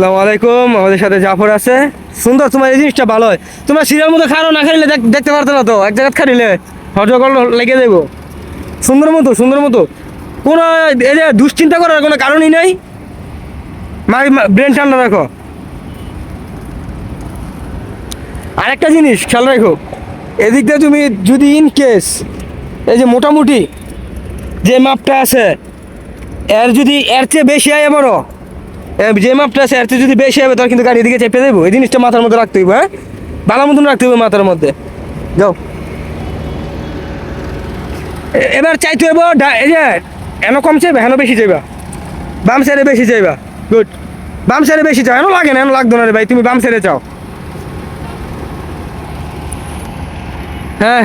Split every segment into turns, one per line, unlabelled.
আসসালামু আলাইকুম আমাদের সাথে জাফর আছে। সুন্দর তোমার এই জিনিসটা ভালো হয়। তোমরা সিরিয়াল মতো খারো না খাইলে দেখতে পারতো না তো এক জায়গায় খাইলে হজগল লেগে দেবো সুন্দর মতো সুন্দর মতো। কোনো এই যে দুশ্চিন্তা করার কোনো কারণই নেই। ব্রেন ঠান্ডা রাখো। আরেকটা জিনিস খেয়াল রাখো এদিক দিয়ে তুমি যদি ইন কেস এই যে মোটামুটি যে মাপটা আছে এর যদি এর চেয়ে বেশি আয় বড় এ, যে মাপটা আছে চেয়ে যদি বেশি হবে তখন কিন্তু গাড়ি এদিকে চেপে দেবো। এই জিনিসটা মাথার মধ্যে রাখতে হইব হ্যাঁ? ভালো মতন রাখতে হবে মাথার মধ্যে। যাও। এবার চাইতে হইব এই যে এন কম চাইবে, হেন বেশি চাইবা। বাম সাইডে বেশি চাইবা। গুড। বাম সাইডে বেশি চাও। এন লাগে না এন লাগতো না রে ভাই, তুমি বাম সাইডে চাও। হ্যাঁ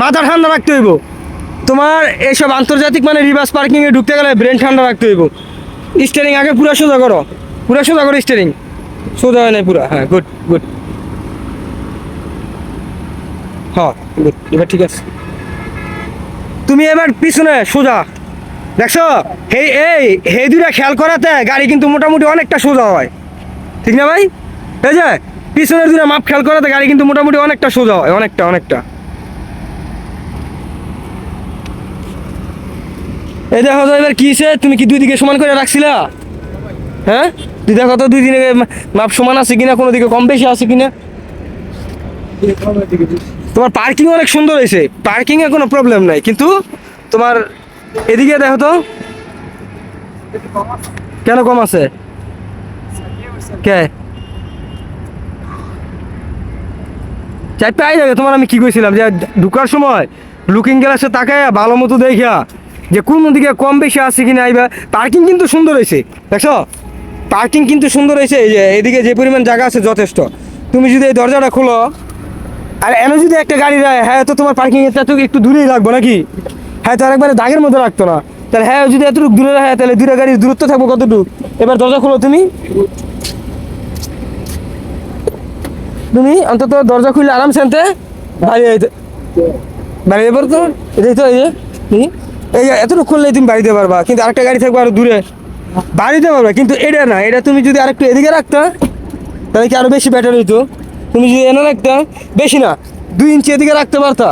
মাথা ঠান্ডা রাখতে হইব। তোমার এইসব আন্তর্জাতিক মানে রিভার্স পার্কিংয়ে ঢুকতে গেলে ব্রেন ঠান্ডা রাখতে হইব। স্টিয়ারিং আগে পুরো সোজা করো। পুরো সোজা করো স্টিয়ারিং সোজা হয় নাই পুরো। হ্যাঁ গুড গুড হ্যাঁ গুড এবার ঠিক আছে। তুমি এবার পিছনে সোজা। দেখছ? এই এই হে দুটা খেয়াল করাতে গাড়ি কিন্তু মোটামুটি অনেকটা সোজা হয়। ঠিক না ভাই? এই যে, পিছনের দুটা মাপ খেয়াল করাতে গাড়ি কিন্তু মোটামুটি অনেকটা সোজা হয়, অনেকটা অনেকটা। এই দেখো তো এবার কি হয়েছে তুমি কি দুই দিকে সমান করে রাখছিলা? হ্যাঁ? তুই দেখো তো দুই দিনে মাপ সমান আছে কিনা, কোনো দিকে কম বেশি আছে কিনা? তোমার পার্কিং অনেক সুন্দর হয়েছে। পার্কিং এ কোনো প্রবলেম নাই। কিন্তু তোমার এদিকে দেখো তো। কেন কম আছে? কে? চারটে আই যাবে। তোমার আমি কি কইছিলাম যে ঢুকার সময় লুকিং গ্লাসে তাকায় ভালো মতো দেখা যে কোন দিকে কম বেশি আছে কিনা আইবা পার্কিং কিন্তু সুন্দর হয়েছে। দেখছ? পার্কিং কিন্তু সুন্দর হয়েছে, এই যে এদিকে যে পরিমাণ জায়গা আছে যথেষ্ট। তুমি যদি এই দরজাটা খোলো, আর এনে যদি একটা গাড়ি রায় হ্যাঁ তো তোমার পার্কিং এর তো একটু দূরেই রাখব নাকি? হ্যাঁ তো আরেকবারে দাগের মধ্যে রাখতো না। তাহলে হ্যাঁ যদি এতটুকু দূরে রাখে, তাহলে দুটো গাড়ির দূরত্ব থাকব কতটুকু? এবার দরজা খোলো তুমি। তুমি অন্তত দরজা খুললে আরামসে আনতে বাড়ি বাড়ি এবার তো? এটাই তো এই যে। এই এতটুকু খুললেই তুমি বাড়িতে পারবা, কিন্তু আরেকটা গাড়ি থাকবে আরও দূরে। বাড়িতে পারবা, কিন্তু এটা না, এটা তুমি যদি আরেকটু এদিকে রাখতা, তাহলে কি আরও বেশি বেটার হইতো? তুমি যদি এনে রাখতা, বেশি না, দুই ইঞ্চি এদিকে রাখতে পারতা,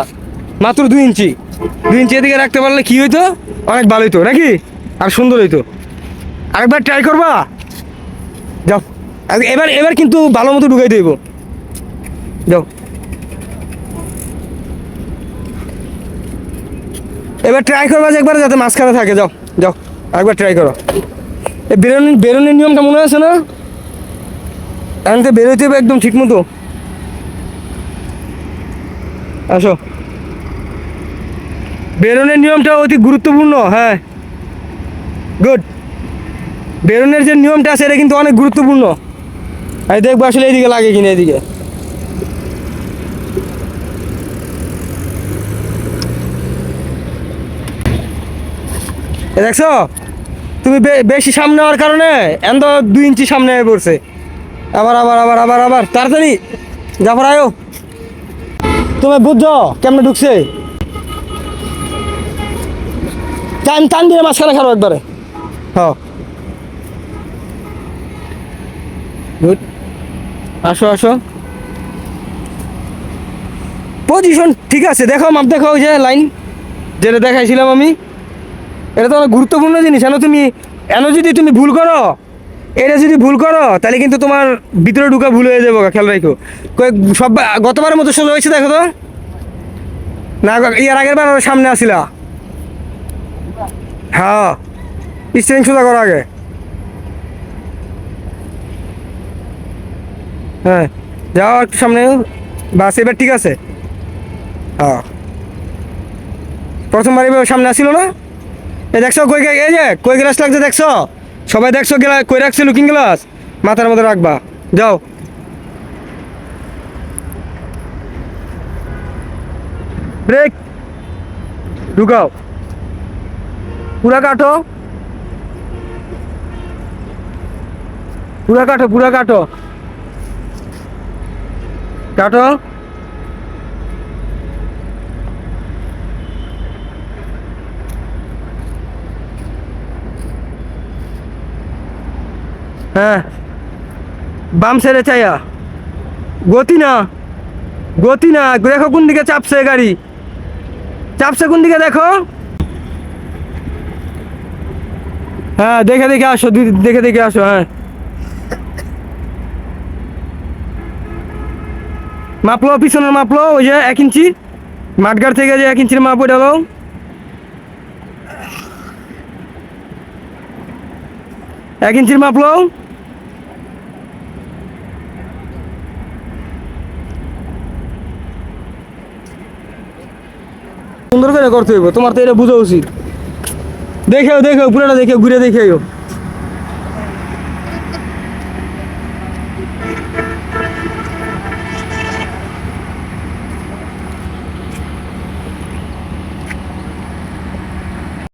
মাত্র দুই ইঞ্চি। দুই ইঞ্চি এদিকে রাখতে পারলে কি হইতো? অনেক ভালো হইতো, নাকি? আর সুন্দর হইতো। আরেকবার ট্রাই করবা? যাও। এবার এবার কিন্তু ভালো মতো ঢুকাই দেবো। যাও। এবার ট্রাই করবা যে একবার যাতে মাঝখানে থাকে, যাও যাও, একবার ট্রাই করো। এই বেরোনি বেরোনির নিয়মটা মনে আছে না? এখন তো বেরোতে হবে একদম ঠিক মতো। আসো। বেরোনের নিয়মটা অতি গুরুত্বপূর্ণ হ্যাঁ। গুড বেরোনের যে নিয়মটা আছে, এটা কিন্তু অনেক গুরুত্বপূর্ণ। আমি দেখব আসলে এইদিকে লাগে কিনা এদিকে দেখছ? তুমি বেশি সামনে হওয়ার কারণে এন তো দুই ইঞ্চি সামনে হয়ে পড়ছে। আবার আবার আবার আবার আবার, তাড়াতাড়ি। জাফর আয়ো। তুমি বুঝছ কেমনে ঢুকছে? টান টান দিয়ে মাঝখানে খারো একবারে। গুড। আসো আসো। পজিশন ঠিক আছে দেখো মাপ দেখো ওই যে লাইন যেটা দেখাইছিলাম আমি। এটা তো অনেক গুরুত্বপূর্ণ জিনিস। এন তুমি এন যদি তুমি ভুল করো, এটা যদি ভুল করো, তাহলে কিন্তু তোমার ভিতরে ঢুকা ভুল হয়ে যাব, খেয়াল রাখো। কয়েক সব গতবারের মতো সোজা হয়েছে, দেখো তো। না, ইয়ার আগের বার সামনে আসিলা। হ্যাঁ স্টেরিং সোজা করো আগে। হ্যাঁ যাও একটু সামনে। বাস, এবার ঠিক আছে। হ্যাঁ। প্রথমবার এবার সামনে আসছিল না? এই দেখছ, কই এই যে, কই গ্লাস লাগছে, দেখছ? সবাই দেখছ, গেলা কই রাখছে লুকিং গ্লাস মাথার মধ্যে রাখবা। যাও। ব্রেক ঢুকাও। পুরা কাটো। পুরা কাটো পুরা কাটো। কাটো। হ্যাঁ। বাম সেরে চাইয়া। গতি না। গতি না। দেখো কোন দিকে চাপছে গাড়ি। চাপছে কোন দিকে দেখো। হ্যাঁ দেখে দেখে আসো দেখে দেখে আসো হ্যাঁ। মাপলো, পিছনের মাপলো, ওই যে এক ইঞ্চি। মাঠগার থেকে যে এক ইঞ্চির মাপ দাও এক ইঞ্চির মাপলো করতে হইব? তোমার তো এটা বুঝা উচিত। দেখেও দেখেও পুরোটা দেখেও ঘুরে দেখেও।